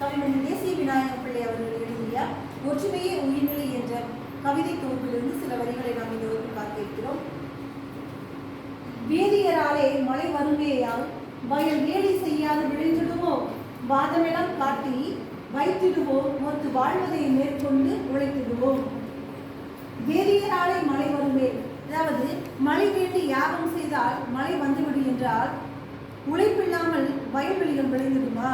கவிமணி தேசிய விநாயகர் பிள்ளை அவர்கள் எழுதிய ஒற்றுமையே உயிர்நிலை என்ற கவிதை தொகுப்பிலிருந்து சில வரிகளை நாம் இந்த வகுப்பில் பார்க்க இருக்கிறோம். வேதியராலே மழை வறுமையால் வயல் வேலை செய்யாது விளைந்திடுவோம் வாதமெல்லாம் காட்டி வைத்திடுவோம் மொத்து வாழ்வதை மேற்கொண்டு உழைத்திடுவோம் வேதியராலே மழை வருமே. அதாவது மழை வேண்டி யாகம் செய்தால் மழை வந்துவிடு என்றால் உழைப்பில்லாமல் வயல்வெளிகள் விளைந்துடுமா?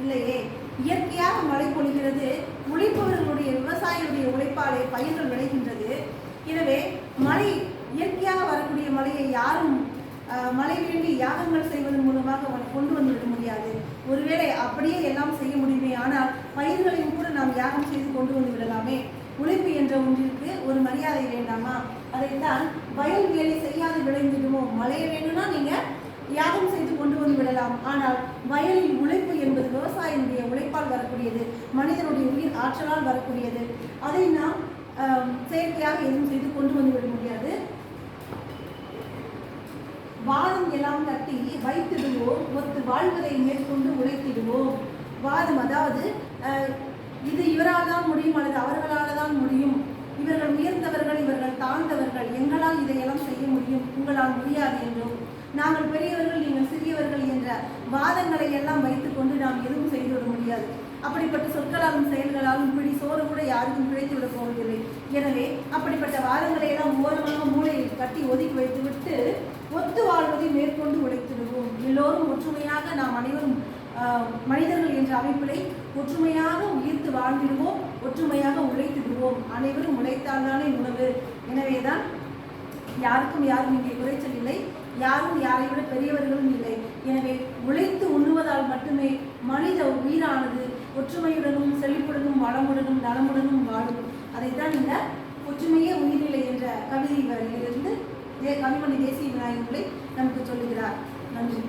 இல்லையே. இயற்கையாக மழை பொழிகிறது உழைப்பவர்களுடைய விவசாயிகளுடைய உழைப்பாலே பயிர்கள் விளைகின்றது. எனவே மழை இயற்கையாக வரக்கூடிய மழையை யாரும் மழை வேண்டி யாகங்கள் செய்வதன் மூலமாக அவனை கொண்டு வந்துவிட முடியாது. ஒருவேளை அப்படியே எல்லாம் செய்ய முடியுமே ஆனால் பயிர்களையும் கூட நாம் யாகம் செய்து கொண்டு வந்து விடலாமே? உழைப்பு என்ற ஒன்றிற்கு ஒரு மரியாதை வேண்டாமா? அதைத்தான் வயல் வேலை செய்யாது விளைந்துடுமோ? மழையை வேணும்னா நீங்கள் யாகம் செய்து கொண்டு வந்து விடலாம். ஆனால் வயலில் உழைப்பு என்பது விவசாயினுடைய உழைப்பால் வரக்கூடியது மனிதனுடைய உயிர் ஆற்றலால் வரக்கூடியது. அதை நாம் செயற்கையாக எதுவும் செய்து கொண்டு வந்து விட முடியாது. வாதம் எல்லாம் கட்டி வைத்திடுவோம் ஒத்து வாழ்வதை மேற்கொண்டு உழைத்திடுவோம். வாதம் அதாவது அஹ், இது இவரால் தான் முடியும் அல்லது அவர்களால் தான் முடியும். இவர்கள் உயர்ந்தவர்கள் இவர்கள் தாழ்ந்தவர்கள் எங்களால் இதையெல்லாம் செய்ய முடியும்? உங்களால் முடியாது என்றும். நாங்கள் பெரியவர்கள் நீங்கள் சிறியவர்கள் என்ற வாதங்களை எல்லாம் வைத்துக்கொண்டு நாம் எதுவும் செய்துவிட முடியாது. அப்படிப்பட்ட சொற்களாலும் செயல்களாலும் பிடி சோறு கூட யாருக்கும் பிழைத்து விட போவதில்லை. எனவே அப்படிப்பட்ட வாதங்களை எல்லாம் ஓரமாக மூளையில் கட்டி ஒதுக்கி வைத்துவிட்டு ஒத்து வாழ்வதை மேற்கொண்டு உழைத்திடுவோம். எல்லோரும் ஒற்றுமையாக நாம் அனைவரும் மனிதர்கள் என்ற அமைப்பிலை ஒற்றுமையாக உயிர்த்து வாழ்ந்திடுவோம் ஒற்றுமையாக உழைத்திடுவோம். அனைவரும் உழைத்தால்தானே உணவு. எனவேதான் யாருக்கும் யாரும் இங்கே குறைச்சல் இல்லை. யாரும் யாரை விட பெரியவர்களும் இல்லை. எனவே உழைத்து உண்ணுவதால் மட்டுமே மனித உயிரானது ஒற்றுமையுடனும் செழிப்புடனும் வளமுடனும் நலமுடனும் வாழும். அதைத்தான் இந்த ஒற்றுமையே உயிரில்லை என்ற கவிதை வரையிலிருந்து தே- கவிமணி தேசிய விநாயகங்களை நமக்கு சொல்லுகிறார். நன்றி.